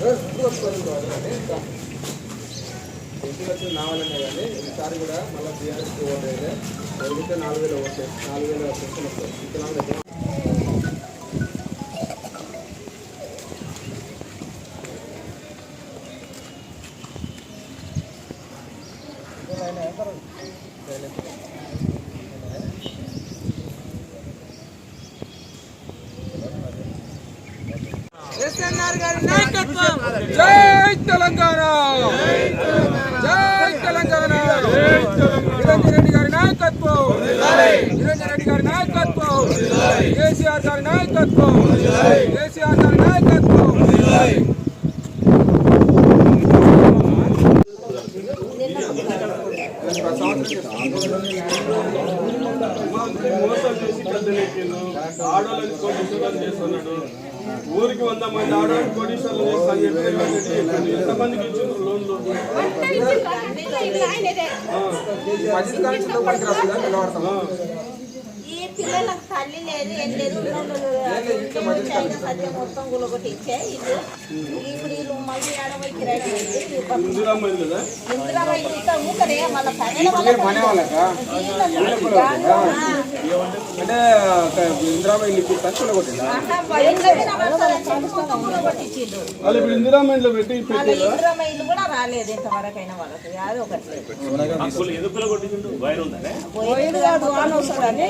ఇంకా ఇంటికి వచ్చిన నావాలనే కానీ ఈసారి కూడా మళ్ళీ బీఆర్ఎస్ ఓట్ అయితే జరిగితే నాలుగు వేలు ఓట్ నాలుగు వేల పెన్షన్ వస్తుంది ఇక్కడ దగ్గర ఎస్ఎన్ఆర్ గారి నాయకత్వం. జై తెలంగాణ. జై తెలంగాణ. నిరంజన్ రెడ్డి గారి నాయకత్వం. నిరంజన్ రెడ్డి గారి నాయకత్వం. కేసీఆర్ గారి నాయకత్వం. కేసీఆర్ గారి నాయకత్వం. మోసం చేసి పెద్దలెక్కిండు ఆడవాళ్ళని కోటీశ్వరం చేస్తున్నాడు. ఊరికి వంద మంది ఆడవాళ్ళని కోటీశ్వరం చేస్తా అని చెప్పి. ఎంతమందికి ఇచ్చిండ్రు లోన్లు? ఈ పిల్లలకు తల్లి లేదు ఏం లేదు మొత్తం గులగొట్టి ఇచ్చే ఇల్లు. అంటే ఇందిరాబాయి వాళ్ళు ఇప్పుడు ఇందిరమ్మ ఇల్లు పెట్టి మళ్ళీ పెట్టారా? ఇందిరాబాయి ఇల్లు కూడా రాలేదు ఇంతవరకైనా వాళ్ళకి. అది ఒకటి పోయింది కాదు వాన వస్తుందని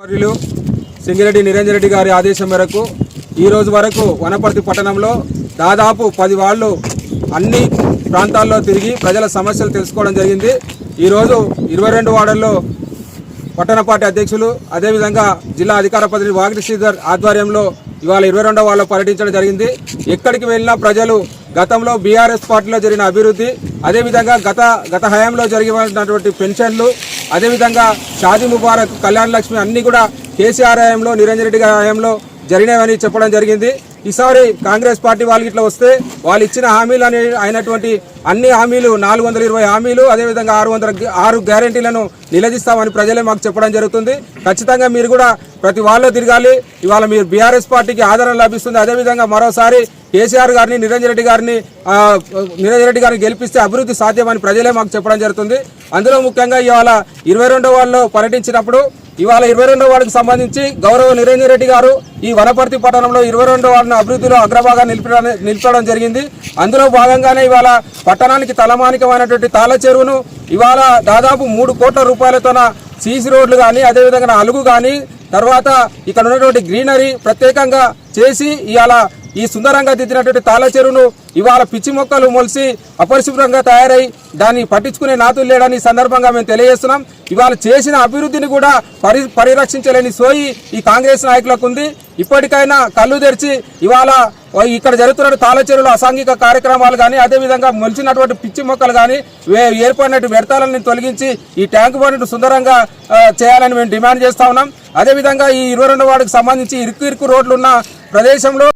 వర్యులు సింగిరెడ్డి నిరంజన్ రెడ్డి గారి ఆదేశం మేరకు ఈ రోజు వరకు వనపర్తి పట్టణంలో దాదాపు పది వాళ్ళు అన్ని ప్రాంతాల్లో తిరిగి ప్రజల సమస్యలు తెలుసుకోవడం జరిగింది. ఈరోజు ఇరవై రెండు వార్డుల్లో పట్టణ పార్టీ అధ్యక్షులు అదేవిధంగా జిల్లా అధికార ప్రతినిధి వాగిటి శ్రీధర్ ఆధ్వర్యంలో ఇవాళ ఇరవై రెండవ వాళ్ళు పర్యటించడం జరిగింది. ఎక్కడికి వెళ్ళినా ప్రజలు గతంలో బీఆర్ఎస్ పార్టీలో జరిగిన అభివృద్ధి అదేవిధంగా గత గత హయాంలో జరిగినటువంటి పెన్షన్లు అదేవిధంగా షాదీ ముబారక్ కళ్యాణ లక్ష్మి అన్ని కూడా కేసీఆర్ హయాంలో నిరంజన్ రెడ్డి గారి హయాంలో జరిగినాయని చెప్పడం జరిగింది. ఈసారి కాంగ్రెస్ పార్టీ వాళ్ళు ఇట్లా వస్తే వాళ్ళు ఇచ్చిన హామీలు అనే అయినటువంటి అన్ని హామీలు నాలుగు వందల ఇరవై హామీలు అదేవిధంగా ఆరు వందల ఆరు గ్యారంటీలను నిలదీస్తామని ప్రజలే మాకు చెప్పడం జరుగుతుంది. ఖచ్చితంగా మీరు కూడా ప్రతి వాళ్ళలో తిరగాలి. ఇవాళ మీరు బీఆర్ఎస్ పార్టీకి ఆదరణ లభిస్తుంది. అదేవిధంగా మరోసారి కేసీఆర్ గారిని నిరంజన్ రెడ్డి గారిని నిరంజన్ రెడ్డి గారిని గెలిపిస్తే అభివృద్ధి సాధ్యమని ప్రజలే మాకు చెప్పడం జరుగుతుంది. అందులో ముఖ్యంగా ఇవాళ ఇరవై రెండో వాళ్ళు పర్యటించినప్పుడు ఇవాళ ఇరవై రెండో వార్డుకు సంబంధించి గౌరవ నిరంజన్ రెడ్డి గారు ఈ వనపర్తి పట్టణంలో ఇరవై రెండో వార్డును అభివృద్ధిలో అగ్రభాగా నిలిపడం నిలిపడం జరిగింది. అందులో భాగంగానే ఇవాళ పట్టణానికి తలమానికమైనటువంటి తాళ చెరువును ఇవాళ దాదాపు మూడు కోట్ల రూపాయలతోన సీసీ రోడ్లు కానీ అదేవిధంగా అలుగు కానీ తర్వాత ఇక్కడ ఉన్నటువంటి గ్రీనరీ ప్రత్యేకంగా చేసి ఇవాళ ఈ సుందరంగా దిద్దినటువంటి తాళ చెరువును ఇవాళ పిచ్చి మొక్కలు మొలిసి అపరిశుభ్రంగా తయారై దాన్ని పట్టించుకునే నాతులు లేడని సందర్భంగా మేము తెలియజేస్తున్నాం. ఇవాళ చేసిన అభివృద్ధిని కూడా పరి పరిరక్షించలేని సోయి ఈ కాంగ్రెస్ నాయకులకు ఉంది ఇప్పటికైనా కళ్ళు తెరిచి ఇవాళ ఇక్కడ జరుగుతున్న తాళ చెరువులో అసాంఘిక కార్యక్రమాలు కానీ అదేవిధంగా మొలిచినటువంటి పిచ్చి మొక్కలు కానీ వే- ఏర్పడినట్టు వ్యర్థాలను తొలగించి ఈ ట్యాంక్ బండ్ సుందరంగా చేయాలని మేము డిమాండ్ చేస్తా ఉన్నాం. అదేవిధంగా ఈ ఇరవై రెండు వార్డుకు సంబంధించి ఇరుకు ఇరుకు రోడ్లు ఉన్న ప్రదేశంలో